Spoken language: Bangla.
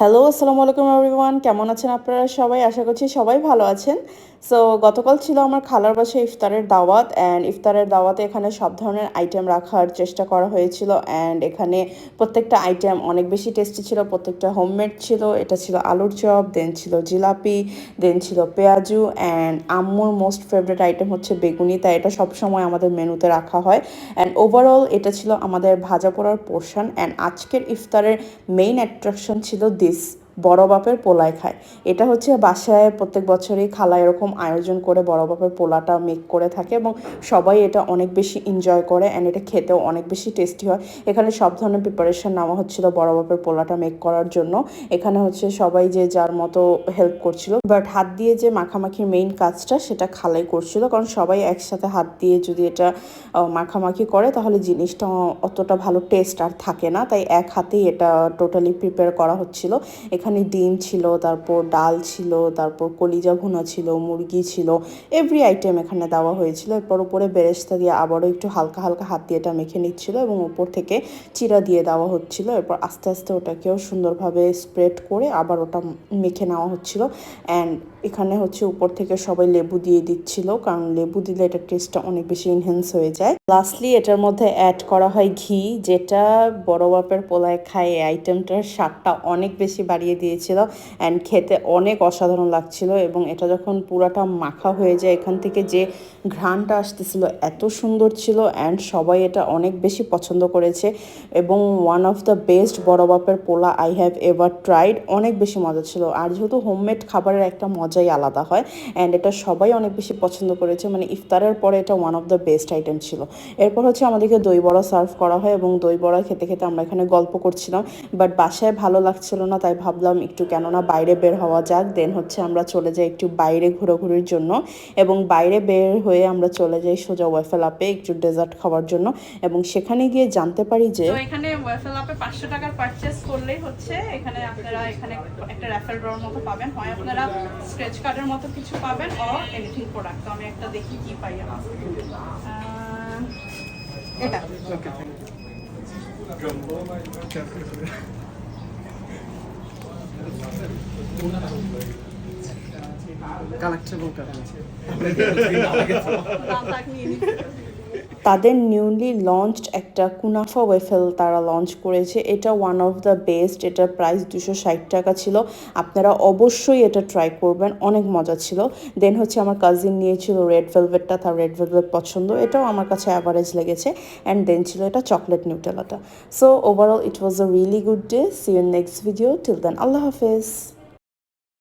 হ্যালো আসসালামু আলাইকুম এভরিওয়ান কেমন আছেন আপনারা সবাই? আশা করছি সবাই ভালো আছেন। সো গতকাল ছিল আমার খালার বাসায় ইফতারের দাওয়াত অ্যান্ড ইফতারের দাওয়াতে এখানে সব ধরনের আইটেম রাখার চেষ্টা করা হয়েছিল অ্যান্ড এখানে প্রত্যেকটা আইটেম অনেক বেশি টেস্টি ছিল। প্রত্যেকটা হোমমেড ছিল। এটা ছিল আলুর চপ দেন ছিল জিলাপি দেন ছিল পেঁয়াজু অ্যান্ড আম্মুর মোস্ট ফেভারিট আইটেম হচ্ছে বেগুনি, তাই এটা সবসময় আমাদের মেনুতে রাখা হয়। অ্যান্ড ওভারঅল এটা ছিল আমাদের ভাজা পোড়ার পোর্শন অ্যান্ড আজকের ইফতারের মেইন অ্যাট্রাকশন ছিল eles বড় বাপের পোলায় খায়। এটা হচ্ছে বাসায় প্রত্যেক বছরই খালা এরকম আয়োজন করে বড় বাপের পোলাটা মেক করে থাকে এবং সবাই এটা অনেক বেশি এনজয় করে অ্যান্ড এটা খেতেও অনেক বেশি টেস্টি হয়। এখানে সব ধরনের প্রিপারেশন নেওয়া হচ্ছিল বড় বাপের পোলাটা মেক করার জন্য। এখানে হচ্ছে সবাই যে যার মতো হেল্প করছিল। বাট হাত দিয়ে যে মাখামাখির মেইন কাজটা সেটা খালাই করছিল। কারণ সবাই একসাথে হাত দিয়ে যদি এটা মাখামাখি করে তাহলে জিনিসটা অতটা ভালো টেস্ট আর থাকে না। তাই এক হাতেই এটা টোটালি প্রিপেয়ার করা হচ্ছিল। এখানে ডিম ছিল, তারপর ডাল ছিল, তারপর কলিজা ভুনা ছিল, মুরগি ছিল এভরি আইটেম এখানে দেওয়া হয়েছিল। এরপর উপরে বেরেস্তা দিয়ে আবারও একটু হালকা হালকা হাত দিয়ে এটা মেখে নিচ্ছিল এবং উপর থেকে চিরা দিয়ে দেওয়া হচ্ছিল। এরপর আস্তে আস্তে ওটাকেও সুন্দরভাবে স্প্রেড করে আবার ওটা মেখে নেওয়া হচ্ছিল। অ্যান্ড এখানে হচ্ছে উপর থেকে সবাই লেবু দিয়ে দিচ্ছিল, কারণ লেবু দিলে এটার টেস্টটা অনেক বেশি ইনহেন্স হয়ে যায়। লাস্টলি এটার মধ্যে অ্যাড করা হয় ঘি, যেটা বড় বাপের পোলায় খায় এই আইটেমটার স্বাদটা অনেক বেশি বাড়িয়ে দিয়েছিল অ্যান্ড খেতে অনেক অসাধারণ লাগছিল এবং এটা যখন পুরাটা মাখা হয়ে যায় এখান থেকে যে ঘ্রাণটা আসতেছিল এত সুন্দর ছিল অ্যান্ড সবাই এটা অনেক বেশি পছন্দ করেছে এবং ওয়ান অফ দ্য বেস্ট বড় বাপের পোলা আই হ্যাভ এভার ট্রাইড অনেক বেশি মজা ছিল। আর যেহেতু হোমমেড খাবারের একটা মজাই আলাদা হয় অ্যান্ড এটা সবাই অনেক বেশি পছন্দ করেছে মানে ইফতারের পরে এটা one of the best item ছিল। এরপর হচ্ছে আমাদেরকে দই বড়া সার্ভ করা হয় এবং দই বড়া খেতে খেতে আমরা এখানে গল্প করছিলাম বাট বাসায় ভালো লাগছিল না তাই ভাবলাম একটু কেননা বাইরে বের হওয়া যাক দেন হচ্ছে আমরা চলে যাই একটু বাইরে ঘোরাঘুরির জন্য এবং বাইরে বের হয়ে আমরা চলে যাই সোজা ওয়েফেল আপে একটু ডেজার্ট খাওয়ার জন্য এবং সেখানে গিয়ে জানতে পারি যে এখানে ওয়েফেল আপে পাঁচশো টাকার পারচেস করলেই হচ্ছে এখানে আপনারা এখানে একটা র্যাফেল ড্রর মতো পাবেন। হয় আপনারা স্ক্র্যাচ কার্ডের মতো কিছু পাবেন ও এনিথিং প্রোডাক্ট তো আমি একটা দেখি কি পাই আমার। এটা। കളക്ഷൻ നോക്കാം তাদের নিউলি লঞ্চড একটা কুনাফা ওয়েফেল তারা লঞ্চ করেছে। এটা ওয়ান অফ দ্য বেস্ট এটার প্রাইস দুশো ষাট টাকা ছিল। আপনারা অবশ্যই এটা ট্রাই করবেন, অনেক মজা ছিল। দেন হচ্ছে আমার কাজিন নিয়েছিল রেড ভেলভেটটা তার রেড ভেলভেট পছন্দ। এটাও আমার কাছে অ্যাভারেজ লেগেছে। অ্যান্ড দেন ছিল এটা chocolate নিউটেলাটা so overall it was a really good day see you next video till then আল্লাহ হাফেজ।